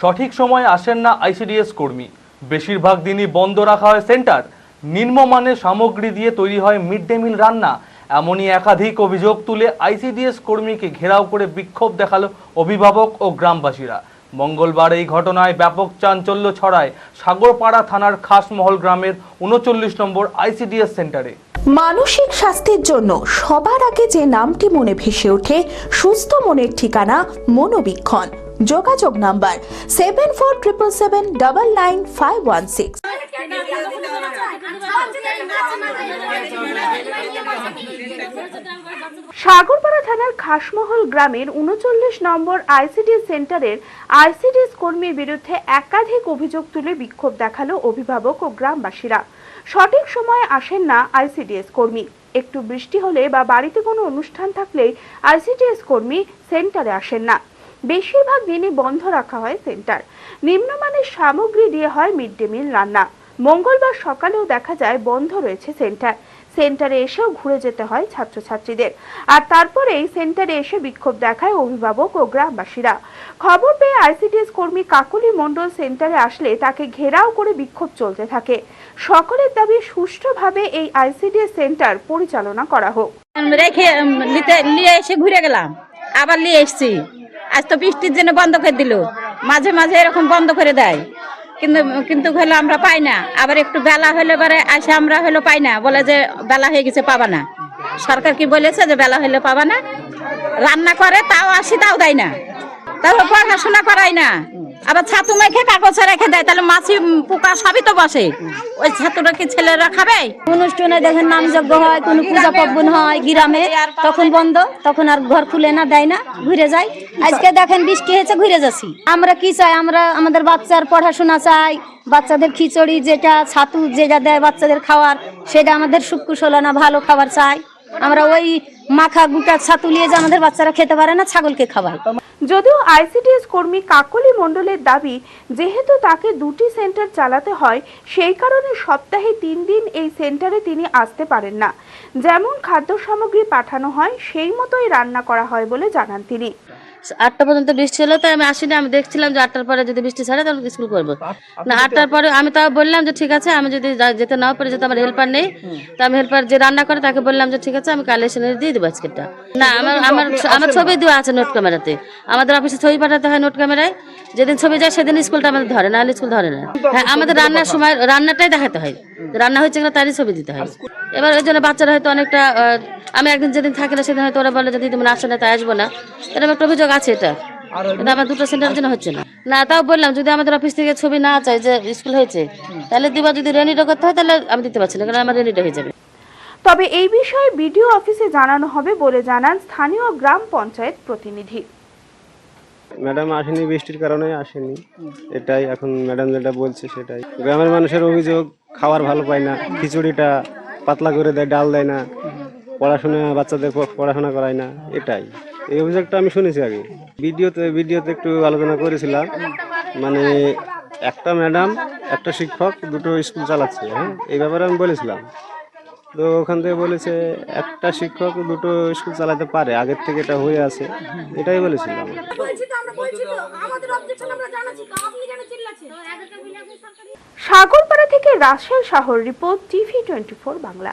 সঠিক সময়ে আসেন না আইসিডিএস কর্মী। বেশিরভাগ দিনই বন্ধ রাখা হয় সেন্টার। নিম্নমানের সামগ্রী দিয়ে তৈরি হয় মিড ডে মিল রান্না। এমনই একাধিক অভিযোগ তুলে আইসিডিএস কর্মীকে ঘেরাও করে বিক্ষোভ দেখাল অভিভাবক ও গ্রামবাসীরা। মঙ্গলবার এই ঘটনায় ব্যাপক চাঞ্চল্য ছড়ায় সাগরপাড়া থানার খাসমহল গ্রামের উনচল্লিশ নম্বর আইসিডিএস সেন্টারে। মানসিক স্বাস্থ্যের জন্য সবার আগে যে নামটি মনে ভেসে ওঠে, সুস্থ মনের ঠিকানা মনোবীক্ষণ। যোগাযোগ number seven four triple seven double nine five one six. Sagarpara থানার খাসমহল গ্রামের উনচল্লিশ নম্বর আইসিডিএস সেন্টারের আইসিডিএস কর্মীর বিরুদ্ধে একাধিক অভিযোগ তুলে বিক্ষোভ দেখাল অভিভাবক ও গ্রামবাসীরা। সঠিক সময়ে আসেন না আইসিডিএস কর্মী। একটু বৃষ্টি হলে বা বাড়িতে কোনো অনুষ্ঠান থাকলেই আইসিডিএস কর্মী সেন্টারে আসেন না। বেশিরভাগ দিনই বন্ধ রাখা হয় সেন্টার। নিম্নমানের সামগ্রী দিয়ে হয় মিড ডে মিল রান্না। মঙ্গলবার সকালেও দেখা যায় বন্ধ রয়েছে সেন্টার। সেন্টারে এসেও ঘুরে যেতে হয় ছাত্রছাত্রীদের। আর তারপরে এই সেন্টারে এসে বিক্ষোভ দেখায় অভিভাবক ও গ্রামবাসীরা। খবর পেয়ে আইসিডিএস কর্মী কাকলি মণ্ডল সেন্টারে আসলে তাকে ঘেরাও করে বিক্ষোভ চলতে থাকে। সকলের দাবি সুষ্ঠুভাবে এই আইসিডিএস সেন্টার পরিচালনা করা হোক। রেখে নিয়ে এসে ঘুরে গেলাম। আবার নিয়ে এসছি। আজ তো বৃষ্টির জন্য বন্ধ করে দিল। মাঝে মাঝে এরকম বন্ধ করে দেয়। কিন্তু কিন্তু হলো আমরা পাই না। আবার একটু বেলা হলে পরে আসে, আমরা হলো পাই না। বলে যে বেলা হয়ে গেছে, পাবা না। সরকার কি বলেছে যে বেলা হলে পাবা না? রান্না করে, তাও আসি, তাও দেয় না। তারপর পড়াশোনা করায় না। আবার ছাতু মেখে কাগজে রেখে দেয়, তাহলে মাছি পোকা সবই তো বসে। ওই ছাতুটা কি ছেলেরা খাবে? অনুষ্ঠানে দেখেন নাম যজ্ঞ হয়, কোনো পূজা পার্বণ হয় গ্রামে, তখন বন্ধ, তখন আর ঘর খুলে না, দেয় না, ঘুরে যায়। আজকে দেখেন বৃষ্টি হয়েছে, ঘুরে যাচ্ছি। আমরা কি চাই? আমরা আমাদের বাচ্চার পড়াশোনা চাই, বাচ্চাদের খিচুড়ি যেটা, ছাতু যেটা দেয় বাচ্চাদের খাওয়ার, সেটা আমাদের সুকুশলা না ভালো খাবার চাই। আমরা ওই মাখা গুটা ছাতু নিয়ে যে আমাদের বাচ্চারা খেতে পারে না, ছাগলকে খাওয়াই। যদিও আইসিডিএস কর্মী কাকলি মণ্ডলের দাবি, যেহেতু তাকে দুটি সেন্টার চালাতে হয়, সেই কারণে সপ্তাহে তিন দিন এই সেন্টারে তিনি আসতে পারেন না। যেমন খাদ্য সামগ্রী পাঠানো হয়, সেই মতোই রান্না করা হয় বলে জানান তিনি। আটটা পর্যন্ত বৃষ্টি হলো তাই আমি আসিনি। আমি দেখছিলাম যে আটটার পরে যদি বৃষ্টি ছাড়ে তাহলে স্কুল করব। না আটটার পরে আমি তাও বললাম যে ঠিক আছে আমি যদি যেতে নাও পারি যেহেতু আমার হেল্পার নেই তো আমি হেল্পার যে রান্না করে তাকে বললাম যে ঠিক আছে আমি কালে এসে দিয়ে দেবো আজকেরটা। না আমার আমার আমার ছবি দেওয়া আছে নোট ক্যামেরাতে আমাদের অফিসে ছবি পাঠাতে হয় নোট ক্যামেরায় যেদিন ছবি যায় সেদিন স্কুলটা আমাদের ধরে না স্কুল ধরে না। হ্যাঁ আমাদের রান্নার সময় রান্নাটাই দেখাতে হয়। রান্না হয়েছে কিনা তারই ছবি দিতে হয়। এবার ওই জন্য বাচ্চারা হয়তো অনেকটা আমি একদিন যেদিন থাকি না সেদিন হয়তো ওরা বলে যদি তুমি আসো না তাই আসব না। এরকম একটা অভিযোগ আছে এটা। আমার দুটো সেন্টারের জন্য হচ্ছে না। না তাও বললাম যদি আমাদের অফিস থেকে ছবি না চাই যে স্কুল হয়েছে তাহলে দিবা যদি রেনিটা করতে হয় তাহলে আমি দিতে পারছি না কারণ আমার রেনিটা হয়ে যাবে। তবে এই বিষয়ে বিডিও অফিসে জানানো হবে বলে জানান স্থানীয় গ্রাম পঞ্চায়েত প্রতিনিধি। ম্যাডাম আসেনি বৃষ্টির কারণে আসেনি। এটাই এখন ম্যাডাম যেটা বলছে সেটাই। গ্রামের মানুষের অভিযোগ খাবার ভালো পায় না খিচুড়িটা পাতলা করে দেয় ডাল দেয় না পড়াশোনা বাচ্চাদের পড়াশোনা করায় না এটাই। এই অভিযোগটা আমি শুনেছি আগে। ভিডিওতে ভিডিওতে একটু আলোচনা করেছিলাম। মানে একটা ম্যাডাম একটা শিক্ষক দুটো স্কুল চালাচ্ছে হ্যাঁ? এই ব্যাপারে আমি বলেছিলাম। তো ওখান থেকে বলেছে একটা শিক্ষক দুটো স্কুল চালাতে পারে আগের থেকে এটা হয়ে আছে। এটাই বলেছিলাম। সাগরপাড়া থেকে রাশেল শাহর report TV twenty four Bangla.